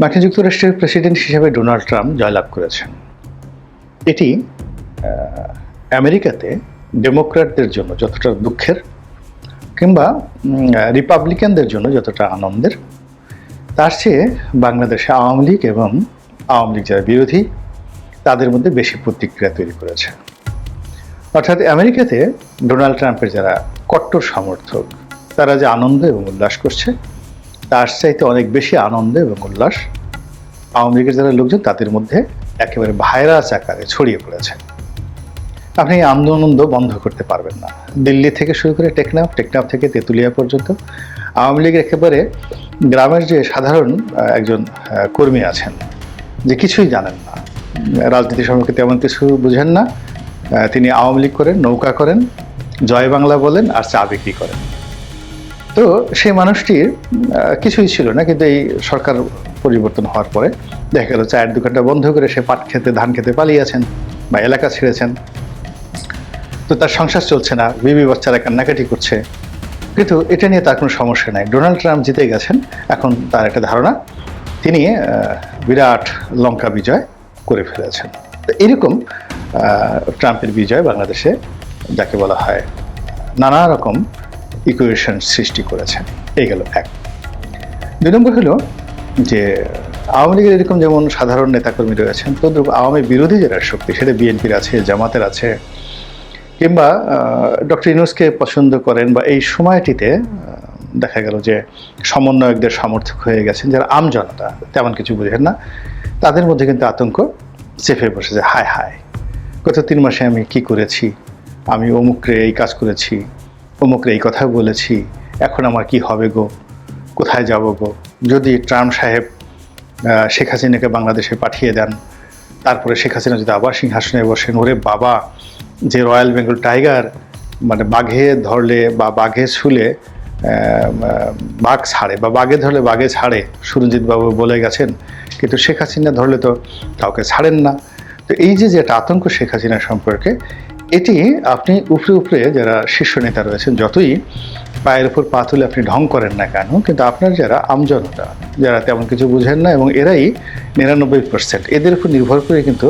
মার্কিন যুক্তরাষ্ট্রের প্রেসিডেন্ট হিসেবে ডোনাল্ড ট্রাম্প জয়লাভ করেছেন। এটি আমেরিকাতে ডেমোক্র্যাটদের জন্য যতটা দুঃখের কিংবা রিপাবলিকানদের জন্য যতটা আনন্দের, তার চেয়ে বাংলাদেশে আওয়ামী লীগ এবং আওয়ামী লীগ যারা বিরোধী, তাদের মধ্যে বেশি প্রতিক্রিয়া তৈরি করেছে। অর্থাৎ আমেরিকাতে ডোনাল্ড ট্রাম্পের যারা কট্টর সমর্থক, তারা যে আনন্দ এবং উল্লাস করছে তার চাইতে অনেক বেশি আনন্দ এবং উল্লাস আওয়ামী লীগের যারা লোকজন, তাদের মধ্যে একেবারে ভাইরাস আকারে ছড়িয়ে পড়েছে। আপনি এই আনন্দ বন্ধ করতে পারবেন না। দিল্লি থেকে শুরু করে টেকনাফ টেকনাফ থেকে তেঁতুলিয়া পর্যন্ত আওয়ামী লীগের একেবারে গ্রামের যে সাধারণ একজন কর্মী আছেন, যে কিছুই জানেন না। রাজনীতি সম্পর্কে তেমন কিছু বুঝেন না। তিনি আওয়ামী লীগ করেন, নৌকা করেন, জয় বাংলা বলেন, আর চা বিক্রি করেন। তো সেই মানুষটির কিছুই ছিল না, কিন্তু এই সরকার পরিবর্তন হওয়ার পরে দেখা গেল চায়ের দোকানটা বন্ধ করে সে পাট খেতে, ধান খেতে পালিয়েছেন বা এলাকা ছেড়েছেন। তো তার সংসার চলছে না, বিবি বাচ্চারা কান্নাকাটি করছে। কিন্তু এটা নিয়ে তার কোনো সমস্যা নাই। ডোনাল্ড ট্রাম্প জিতে গেছেন, এখন তার একটা ধারণা, তিনি বিরাট লঙ্কা বিজয় করে ফেলেছেন। তো এরকম ট্রাম্পের বিজয় বাংলাদেশে, যাকে বলা হয়, নানা রকম ইকুয়েশন সৃষ্টি করেছেন এই গেল এক। দুই নম্বর হলো যে, আওয়ামী লীগের এরকম যেমন সাধারণ নেতাকর্মী রয়েছেন, তদ্রুপ আওয়ামী বিরোধী যারা শক্তি, সেটা বিএনপির আছে, জামাতের আছে, কিংবা ডক্টর ইনুসকে পছন্দ করেন বা এই সময়টিতে দেখা গেল যে সমন্বয়কদের সমর্থক হয়ে গেছেন, যারা আম জনতা, তেমন কিছু বুঝেন না, তাদের মধ্যে কিন্তু আতঙ্ক চেপে বসেছে, হায় হায়। গত তিন মাসে আমি কি করেছি? আমি অমুকরে এই কাজ করেছি অমুকরে এই কথা বলেছি। এখন আমার কি হবে গো? কোথায় যাব গো? যদি ট্রাম্প সাহেব শেখ হাসিনাকে বাংলাদেশে পাঠিয়ে দেন, তারপরে শেখ হাসিনা যদি আবার সিংহাসনে বসেন, ওরে বাবা, যে রয়্যাল বেঙ্গল টাইগার মানে বাঘে ধরলে বা বাঘে ছুলে বাঘ ছাড়ে বা বাঘে ধরলে বাঘে ছাড়ে সুরঞ্জিতবাবু বলে গেছেন, কিন্তু শেখ হাসিনা ধরলে তো কাউকে ছাড়েন না। তো এই যে যেটা আতঙ্ক শেখ হাসিনা সম্পর্কে এটি আপনি উপরে উপরে যারা শীর্ষ নেতা রয়েছেন, যতই পায়ের উপর পা তুলে আপনি ঢং করেন না কেন, কিন্তু আপনার যারা আমজনতা, যারা তেমন কিছু বুঝেন না এবং এরাই নিরানব্বই পার্সেন্ট এদের উপর নির্ভর করে কিন্তু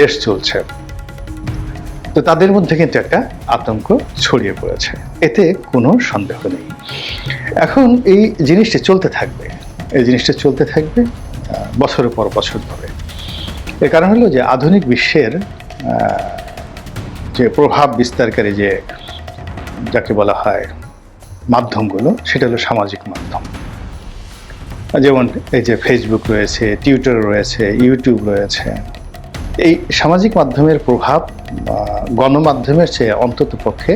দেশ চলছে। তো তাদের মধ্যে কিন্তু একটা আতঙ্ক ছড়িয়ে পড়েছে। এতে কোনো সন্দেহ নেই। এখন এই জিনিসটি চলতে থাকবে। এই জিনিসটা চলতে থাকবে বছরের পর বছর ধরে। এর কারণ হলো যে আধুনিক বিশ্বের যে প্রভাব বিস্তারকারী যে যাকে বলা হয় মাধ্যমগুলো, সেটা হলো সামাজিক মাধ্যম। যেমন এই যে ফেসবুক রয়েছে টুইটার রয়েছে ইউটিউব রয়েছে। এই সামাজিক মাধ্যমের প্রভাব গণমাধ্যমের চেয়ে অন্তত পক্ষে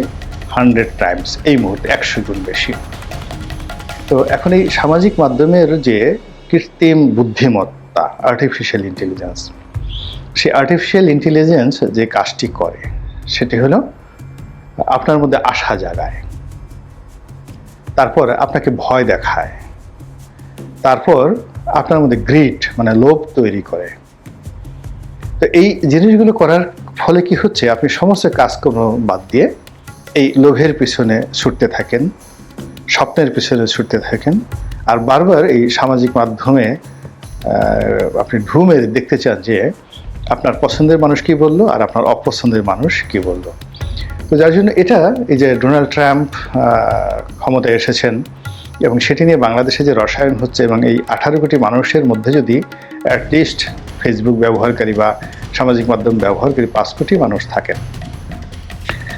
হান্ড্রেড টাইমস এই মুহূর্তে একশো গুণ বেশি। তো এখন এই সামাজিক মাধ্যমের যে কৃত্রিম বুদ্ধিমত্তা আর্টিফিশিয়াল ইন্টেলিজেন্স সেই আর্টিফিশিয়াল ইন্টেলিজেন্স যে কাজটি করে সেটি হলো আপনার মধ্যে আশা জাগায়। তারপর আপনাকে ভয় দেখায়। তারপর আপনার মধ্যে গ্রিট মানে লোভ তৈরি করে। তো এই জিনিসগুলো করার ফলে কি হচ্ছে? আপনি সমস্ত কাজকর্ম বাদ দিয়ে এই লোভের পিছনে ছুটতে থাকেন, স্বপ্নের পিছনে ছুটতে থাকেন। আর বারবার এই সামাজিক মাধ্যমে আপনি ঢুমে দেখতে চান যে আপনার পছন্দের মানুষ কি বলল আর আপনার অপছন্দের মানুষ কি বলল? তো যার জন্য এটা, এই যে ডোনাল্ড ট্রাম্প ক্ষমতায় এসেছেন এবং সেটি নিয়ে বাংলাদেশে যে রসায়ন হচ্ছে এবং এই আঠারো কোটি মানুষের মধ্যে যদি অ্যাটলিস্ট ফেসবুক ব্যবহারকারী বা সামাজিক মাধ্যম ব্যবহারকারী পাঁচ কোটি মানুষ থাকেন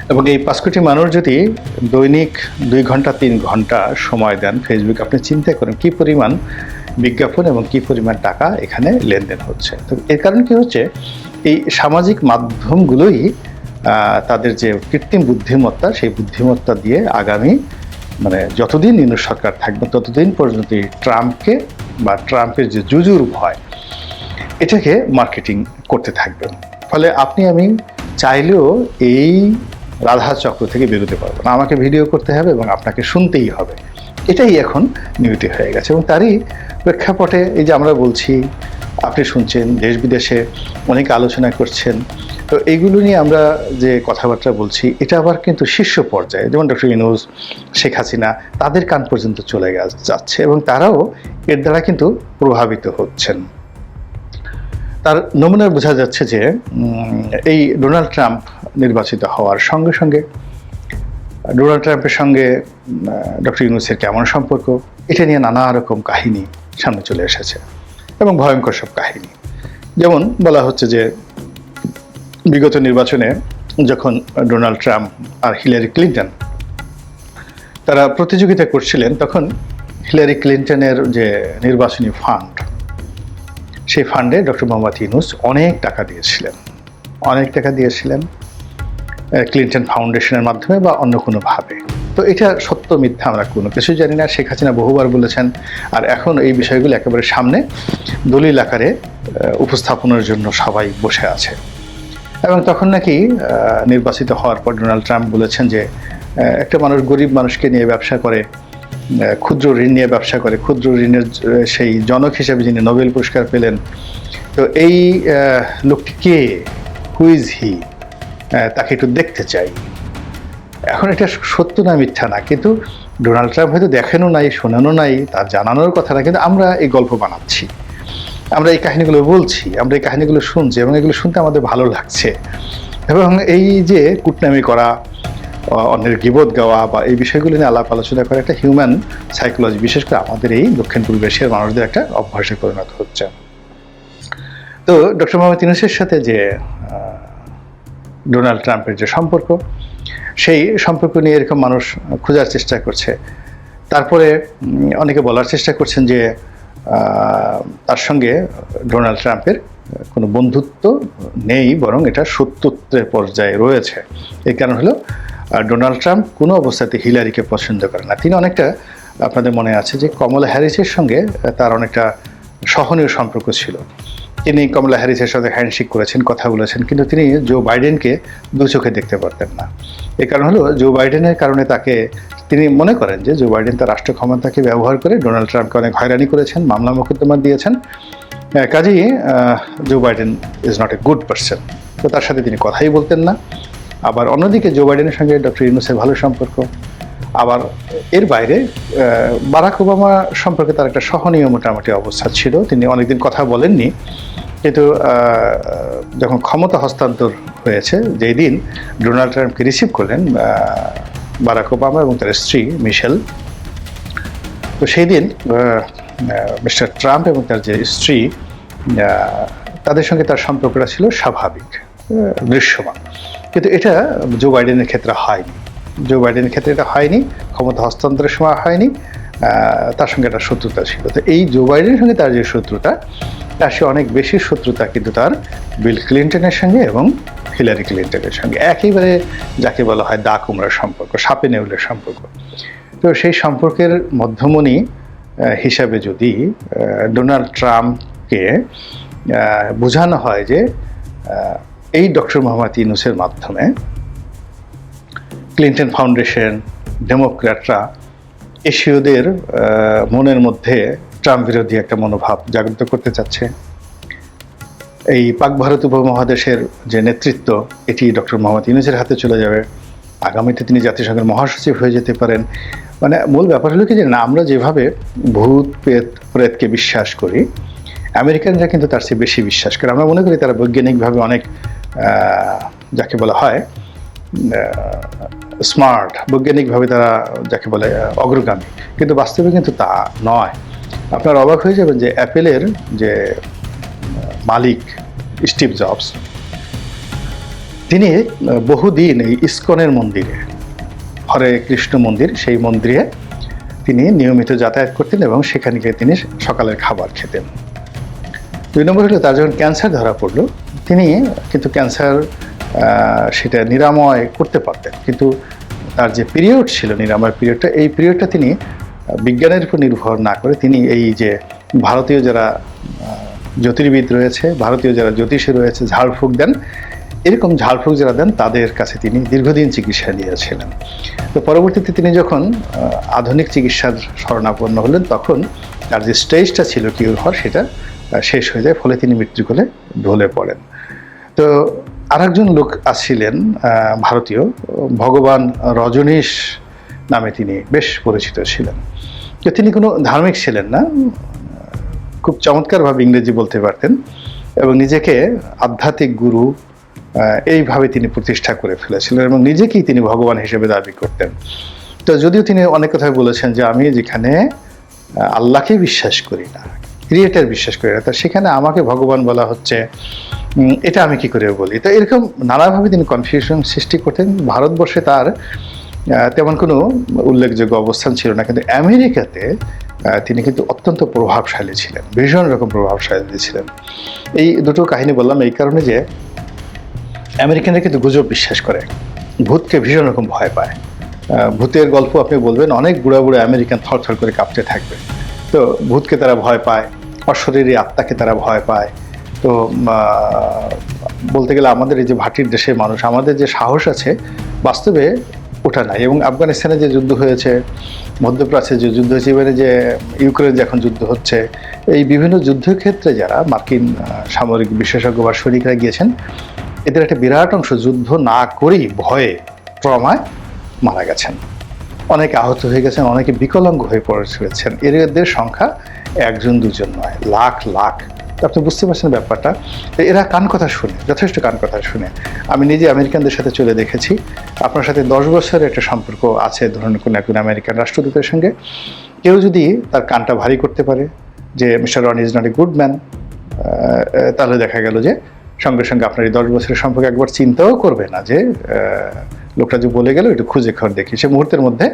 এবং এই পাঁচ কোটি মানুষ যদি দৈনিক দুই ঘণ্টা, তিন ঘণ্টা সময় দেন ফেসবুক আপনি চিন্তা করেন কি পরিমাণ বিজ্ঞাপন এবং কি পরিমাণ টাকা এখানে লেনদেন হচ্ছে। তো এর কারণ কি হচ্ছে? এই সামাজিক মাধ্যমগুলোই তাদের যে কৃত্রিম বুদ্ধিমত্তা, সেই বুদ্ধিমত্তা দিয়ে আগামী মানে যতদিন ইনু সরকার থাকবে, ততদিন পর্যন্ত এই ট্রাম্পকে বা ট্রাম্পের যে জুজুর ভয়, এটাকে মার্কেটিং করতে থাকবেন ফলে আপনি, আমি চাইলেও এই রাধা চক্র থেকে বেরোতে পারব না। আমাকে ভিডিও করতে হবে এবং আপনাকে শুনতেই হবে। এটাই এখন নিয়তি হয়ে গেছে এবং তারই প্রেক্ষাপটে এই যে আমরা বলছি, আপনি শুনছেন, দেশ বিদেশে অনেক আলোচনা করছেন, তো এইগুলো নিয়ে আমরা যে কথাবার্তা বলছি, এটা আবার কিন্তু শীর্ষ পর্যায়ে, যেমন ডক্টর ইনুজ শেখ হাসিনা, তাদের কান পর্যন্ত চলে যাচ্ছে এবং তারাও এর দ্বারা কিন্তু প্রভাবিত হচ্ছেন। তার নমুনায় বোঝা যাচ্ছে যে এই ডোনাল্ড ট্রাম্প নির্বাচিত হওয়ার সঙ্গে সঙ্গে ডোনাল্ড ট্রাম্পের সঙ্গে ডক্টর ইউনুসের কেমন সম্পর্ক, এটা নিয়ে নানা রকম কাহিনী সামনে চলে এসেছে এবং ভয়ঙ্কর সব কাহিনী। যেমন বলা হচ্ছে যে, বিগত নির্বাচনে যখন ডোনাল্ড ট্রাম্প আর হিলারি ক্লিন্টন তারা প্রতিযোগিতা করছিলেন, তখন হিলারি ক্লিন্টনের যে নির্বাচনী ফান্ড, সেই ফান্ডে ডক্টর মোহাম্মদ ইউনুস অনেক টাকা দিয়েছিলেন। অনেক টাকা দিয়েছিলেন। ক্লিন্টন ফাউন্ডেশনের মাধ্যমে বা অন্য কোনোভাবে। তো এটা সত্য মিথ্যা, আমরা কোনো কিছুই জানি না। শেখ হাসিনা বহুবার বলেছেন, আর এখন এই বিষয়গুলো একেবারে সামনে দলিল আকারে উপস্থাপনের জন্য সবাই বসে আছে। এবং তখন নাকি নির্বাচিত হওয়ার পর ডোনাল্ড ট্রাম্প বলেছেন যে একটা মানুষ গরিব মানুষকে নিয়ে ব্যবসা করে ক্ষুদ্র ঋণ নিয়ে ব্যবসা করে, ক্ষুদ্র ঋণের সেই জনক হিসেবে যিনি নোবেল পুরস্কার পেলেন, তো এই লোকটি কে? হুইজ হি তাকে একটু দেখতে চাই। এখন এটা সত্য না, মিথ্যা না, কিন্তু ডোনাল্ড ট্রাম্প হয়তো দেখেনও নাই শোনানো নাই, তার জানানোর কথা না, কিন্তু আমরা এই গল্প বানাচ্ছি। আমরা এই কাহিনীগুলো বলছি, আমরা এই কাহিনীগুলো শুনছি, এবং এগুলো শুনতে আমাদের ভালো লাগছে। এবং এই যে কুটনামি করা অন্যের গিবোধ গাওয়া, বা এই বিষয়গুলো নিয়ে আলাপ আলোচনা করা একটা হিউম্যান সাইকোলজি বিশেষ করে আমাদের এই দক্ষিণ পূর্ব এশিয়ার মানুষদের একটা অভ্যাসে পরিণত হচ্ছে। তো ডক্টর মোহাম্মদ ইউনুসের সাথে যে ডোনাল্ড ট্রাম্পের যে সম্পর্ক, সেই সম্পর্ক নিয়ে এরকম মানুষ খোঁজার চেষ্টা করছে। তারপরে অনেকে বলার চেষ্টা করছেন যে তার সঙ্গে ডোনাল্ড ট্রাম্পের কোনো বন্ধুত্ব নেই, বরং এটা সত্যত্বের পর্যায়ে রয়েছে। এই কারণ হলো ডোনাল্ড ট্রাম্প কোনো অবস্থাতে হিলারিকে পছন্দ করে না। তিনি অনেকটা আপনাদের মনে আছে যে কমলা হ্যারিসের সঙ্গে তার অনেকটা সহনীয় সম্পর্ক ছিল। তিনি কমলা হ্যারিসের সাথে হ্যান্ডশেক করেছেন, কথা বলেছেন, কিন্তু তিনি জো বাইডেনকে দু চোখে দেখতে পারতেন না। এ কারণ হলো, জো বাইডেনের কারণে তাকে তিনি মনে করেন যে জো বাইডেন তার রাষ্ট্র ক্ষমতাকে ব্যবহার করে ডোনাল্ড ট্রাম্পকে অনেক হয়রানি করেছেন, মামলা মোকদ্দমা দিয়েছেন। কাজেই Joe Biden is not a good person তো তার সাথে তিনি কথাই বলতেন না। আবার অন্যদিকে জো বাইডেনের সঙ্গে ডক্টর ইউনুসের ভালো সম্পর্ক। আবার এর বাইরে বারাক ওবামা সম্পর্কে তার একটা সহনীয় মোটামুটি অবস্থা ছিল। তিনি অনেকদিন কথা বলেননি। কিন্তু যখন ক্ষমতা হস্তান্তর হয়েছে, যেই দিন ডোনাল্ড ট্রাম্পকে রিসিভ করলেন বারাক ওবামা এবং তার স্ত্রী মিশেল। তো সেই দিন মিস্টার ট্রাম্প এবং তার যে স্ত্রী তাদের সঙ্গে তার সম্পর্কটা ছিল স্বাভাবিক দৃশ্যমান। কিন্তু এটা জো বাইডেনের ক্ষেত্রে হয়নি। জো বাইডেনের ক্ষেত্রে এটা হয়নি, ক্ষমতা হস্তান্তরের সময় হয়নি তার সঙ্গে একটা শত্রুতা ছিল। তো এই জো বাইডেনের সঙ্গে তার যে শত্রুতা, তার সে অনেক বেশি শত্রুতা কিন্তু তার বিল ক্লিন্টনের সঙ্গে এবং হিলারি ক্লিন্টনের সঙ্গে। একেবারে যাকে বলা হয় দা কুমড়ার সম্পর্ক, সাপে নেউলের সম্পর্ক। তো সেই সম্পর্কের মধ্যমণি হিসাবে যদি ডোনাল্ড ট্রাম্পকে বোঝানো হয় যে এই ডক্টর মোহাম্মদ ইউনুসের মাধ্যমে ক্লিন্টন ফাউন্ডেশন, ডেমোক্র্যাটরা, এশীয়দের মনের মধ্যে ট্রাম্প বিরোধী একটা মনোভাব জাগ্রত করতে চাচ্ছে। এই পাক ভারত উপমহাদেশের যে নেতৃত্ব, এটি ডক্টর মোহাম্মদ ইউনুসের হাতে চলে যাবে। আগামীতে তিনি জাতিসংঘের মহাসচিব হয়ে যেতে পারেন। মানে মূল ব্যাপার হলো কি যে না, আমরা যেভাবে ভূত প্রেত প্রেতকে বিশ্বাস করি, আমেরিকানরা কিন্তু তার চেয়ে বেশি বিশ্বাস করে। আমরা মনে করি তারা বৈজ্ঞানিকভাবে অনেক যাকে বলা হয় স্মার্ট বৈজ্ঞানিকভাবে তারা যাকে বলে অগ্রগামী। কিন্তু বাস্তবে কিন্তু তা নয়। আপনার অবাক হয়ে যাবেন যে অ্যাপেলের যে মালিক স্টিভ জবস, তিনি বহুদিন এই ইস্কনের মন্দিরে, হরে কৃষ্ণ মন্দির, সেই মন্দিরে তিনি নিয়মিত যাতায়াত করতেন এবং সেখানে গিয়ে তিনি সকালের খাবার খেতেন। দুই নম্বর হলো তার যখন ক্যান্সার ধরা পড়ল, তিনি কিন্তু ক্যান্সার সেটা নিরাময় করতে পারতেন। কিন্তু তার যে পিরিয়ড ছিল, নিরাময় পিরিয়ডটা এই পিরিয়ডটা তিনি বিজ্ঞানের উপর নির্ভর না করে তিনি এই যে ভারতীয় যারা জ্যোতির্বিদ রয়েছে, ভারতীয় যারা জ্যোতিষী রয়েছে ঝাড়ফুঁক দেন, এরকম ঝাড়ফুঁক যারা দেন, তাদের কাছে তিনি দীর্ঘদিন চিকিৎসা নিয়েছিলেন। তো পরবর্তীতে তিনি যখন আধুনিক চিকিৎসার শরণাপন্ন হলেন, তখন তার যে স্টেজটা ছিল কিউর হওয়ার, সেটা শেষ হয়ে যায়, ফলে তিনি মৃত্যুকোলে ঢলে পড়েন। তো আরেকজন লোক আসছিলেন ভারতীয়, ভগবান রজনীশ নামে তিনি বেশ পরিচিত ছিলেন। তিনি কোনো ধার্মিক ছিলেন না, খুব চমৎকারভাবে ইংরেজি বলতে পারতেন এবং নিজেকে আধ্যাত্মিক গুরু এইভাবে তিনি প্রতিষ্ঠা করে ফেলেছিলেন এবং নিজেকেই তিনি ভগবান হিসেবে দাবি করতেন। তো যদিও তিনি অনেক কথাই বলেছেন যে আমি যেখানে, আল্লাহকে বিশ্বাস করি না, ক্রিয়েটার বিশ্বাস করি না, তা সেখানে আমাকে ভগবান বলা হচ্ছে। এটা আমি কি করে বলি? তো এরকম নানাভাবে তিনি কনফিউশন সৃষ্টি করতেন। ভারতবর্ষে তার তেমন কোনো উল্লেখযোগ্য অবস্থান ছিল না। কিন্তু আমেরিকাতে তিনি কিন্তু অত্যন্ত প্রভাবশালী ছিলেন। ভীষণ রকম প্রভাবশালী ছিলেন। এই দুটো কাহিনী বললাম এই কারণে যে, আমেরিকানরা কিন্তু গুজব বিশ্বাস করে। ভূতকে ভীষণ রকম ভয় পায়। ভূতের গল্প আপনি বলবেন, অনেক বুড়া বুড়া আমেরিকান থরথর করে কাঁপতে থাকবে। তো ভূতকে তারা ভয় পায়, অশরীরী আত্মাকে তারা ভয় পায়। তো বলতে গেলে আমাদের এই যে ভাটির দেশের মানুষ, আমাদের যে সাহস আছে, বাস্তবে ওটা নাই। এবং আফগানিস্তানে যে যুদ্ধ হয়েছে, মধ্যপ্রাচ্যে যে যুদ্ধ হয়েছে, এবারে যে ইউক্রেন যে এখন যুদ্ধ হচ্ছে, এই বিভিন্ন যুদ্ধক্ষেত্রে যারা মার্কিন সামরিক বিশেষজ্ঞ বা সৈনিকরা গিয়েছেন, এদের একটা বিরাট অংশ যুদ্ধ না করেই ভয়ে, ট্রমায় মারা গেছেন। অনেকে আহত হয়ে গেছেন, অনেকে বিকলাঙ্গ হয়ে পড়েছেন। এদের সংখ্যা একজন, দুজন নয়, লাখ লাখ। আপনি বুঝতে পারছেন ব্যাপারটা? এরা কান কথা শুনে, যথেষ্ট কান কথা শুনে। আমি নিজে আমেরিকানদের সাথে চলে দেখেছি। আপনার সাথে দশ বছরের একটা সম্পর্ক আছে, ধরুন কোনো একজন আমেরিকান রাষ্ট্রদূতের সঙ্গে। কেউ যদি তার কানটা ভারী করতে পারে, যে Mister Ron is not a good man তাহলে দেখা গেল যে সঙ্গে সঙ্গে আপনার এই দশ বছরের সম্পর্কে একবার চিন্তাও করবে না যে লোকটা যে বলে গেল, একটু খুঁজে খবর দেখি। সে মুহূর্তের মধ্যে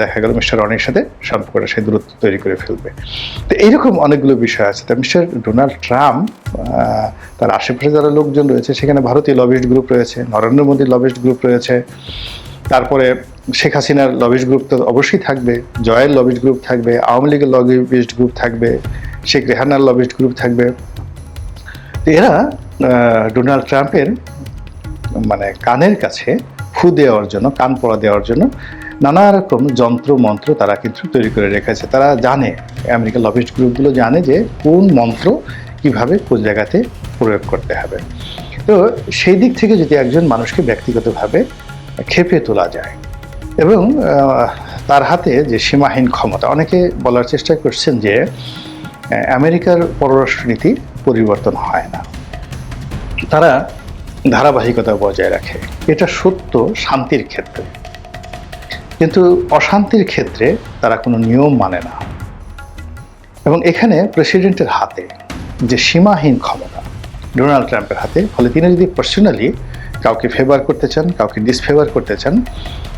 দেখা গেল মিস্টার রনির সাথে সম্পর্কটা সে দূরত্ব তৈরি করে ফেলবে। তো এইরকম অনেকগুলো বিষয় আছে। তা মিস্টার ডোনাল্ড ট্রাম্প তার আশেপাশে যারা লোকজন রয়েছে, সেখানে ভারতীয় লবিস্ট গ্রুপ রয়েছে, নরেন্দ্র মোদীর লবিস্ট গ্রুপ রয়েছে, তারপরে শেখ হাসিনার লবিস্ট গ্রুপ তো অবশ্যই থাকবে, জয়ের লবিস্ট গ্রুপ থাকবে, আওয়ামী লীগের লবিস্ট গ্রুপ থাকবে, শেখ রেহানার লবিস্ট গ্রুপ থাকবে। তো এরা ডোনাল্ড ট্রাম্পের মানে কানের কাছে ফু দেওয়ার জন্য, কান পড়া দেওয়ার জন্য নানা রকম যন্ত্র, মন্ত্র তারা কিন্তু তৈরি করে রেখেছে। তারা জানে, আমেরিকার লবিস্ট গ্রুপগুলো জানে যে কোন মন্ত্র কীভাবে কোন জায়গাতে প্রয়োগ করতে হবে। তো সেই দিক থেকে যদি একজন মানুষকে ব্যক্তিগতভাবে খেপে তোলা যায় এবং তার হাতে যে সীমাহীন ক্ষমতা, অনেকে বলার চেষ্টা করছেন যে আমেরিকার পররাষ্ট্রনীতি পরিবর্তন হয় না। তারা ধারাবাহিকতা বজায় রাখে। এটা সত্য শান্তির ক্ষেত্রে। কিন্তু অশান্তির ক্ষেত্রে তারা কোনো নিয়ম মানে না। এবং এখানে প্রেসিডেন্টের হাতে যে সীমাহীন ক্ষমতা, ডোনাল্ড ট্রাম্পের হাতে, ফলে তিনি যদি পার্সোনালি কাউকে ফেভার করতে চান, কাউকে ডিসফেভার করতে চান,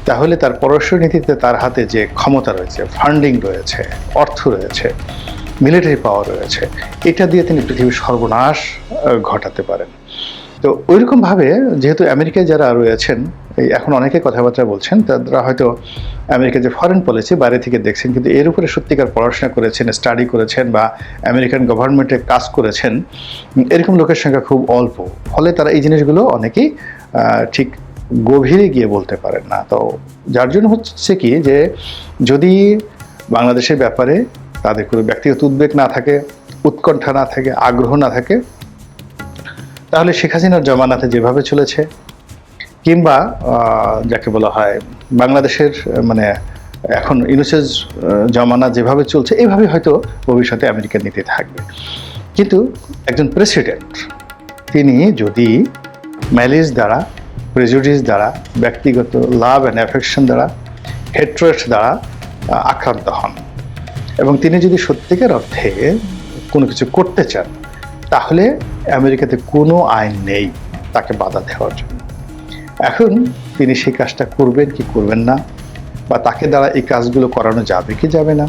তাহলে তার পররাষ্ট্র নীতিতে তার হাতে যে ক্ষমতা রয়েছে ফান্ডিং রয়েছে, অর্থ রয়েছে মিলিটারি পাওয়ার রয়েছে, এটা দিয়ে তিনি পৃথিবীর সর্বনাশ ঘটাতে পারেন। তো ওইরকমভাবে যেহেতু আমেরিকায় যারা রয়েছেন, এই এখন অনেকে কথাবার্তা বলছেন, তারা হয়তো আমেরিকার যে ফরেন পলিসি বাইরে থেকে দেখছেন, কিন্তু এর উপরে সত্যিকার পড়াশোনা করেছেন স্টাডি করেছেন বা আমেরিকান গভর্নমেন্টে কাজ করেছেন, এরকম লোকের সংখ্যা খুব অল্প। ফলে তারা এই জিনিসগুলো অনেকেই ঠিক গভীরে গিয়ে বলতে পারেন না। তো যার জন্য হচ্ছে কি যে যদি বাংলাদেশের ব্যাপারে তাদের কোনো ব্যক্তিগত উদ্বেগ না থাকে, উৎকণ্ঠা না থাকে, আগ্রহ না থাকে তাহলে শেখ হাসিনার জমানাতে যেভাবে চলেছে, কিংবা যাকে বলা হয় বাংলাদেশের মানে এখন ইউনুসেস জমানা যেভাবে চলছে এইভাবে হয়তো ভবিষ্যতে আমেরিকার নীতি থাকবে। কিন্তু একজন প্রেসিডেন্ট তিনি যদি ম্যালিস দ্বারা প্রেজুডিস দ্বারা, ব্যক্তিগত লাভ অ্যান্ড অ্যাফেকশন দ্বারা হেট্রেট দ্বারা আক্রান্ত হন, এবং তিনি যদি সত্যিকার অর্থে কোনো কিছু করতে চান তাহলে আমেরিকাতে কোনো আইন নেই তাকে বাধা দেওয়ার জন্য। এখন তিনি সেই কাজটা করবেন কি করবেন না বা তাকে দ্বারা এই কাজগুলো করানো যাবে কি যাবে না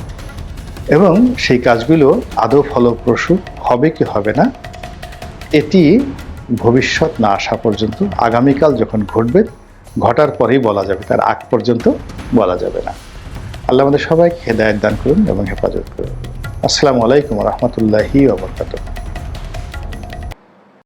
এবং সেই কাজগুলো আদৌ ফলপ্রসূ হবে কি হবে না, এটি ভবিষ্যৎ না আসা পর্যন্ত, আগামীকাল যখন ঘটবে, ঘটার পরেই বলা যাবে, তার আগ পর্যন্ত বলা যাবে না। আল্লাহ আমাদের সবাইকে হেদায়ত দান করুন এবং হেফাজত করুন। আসসালামু আলাইকুম রহমতুল্লাহি ওবরকাতুহ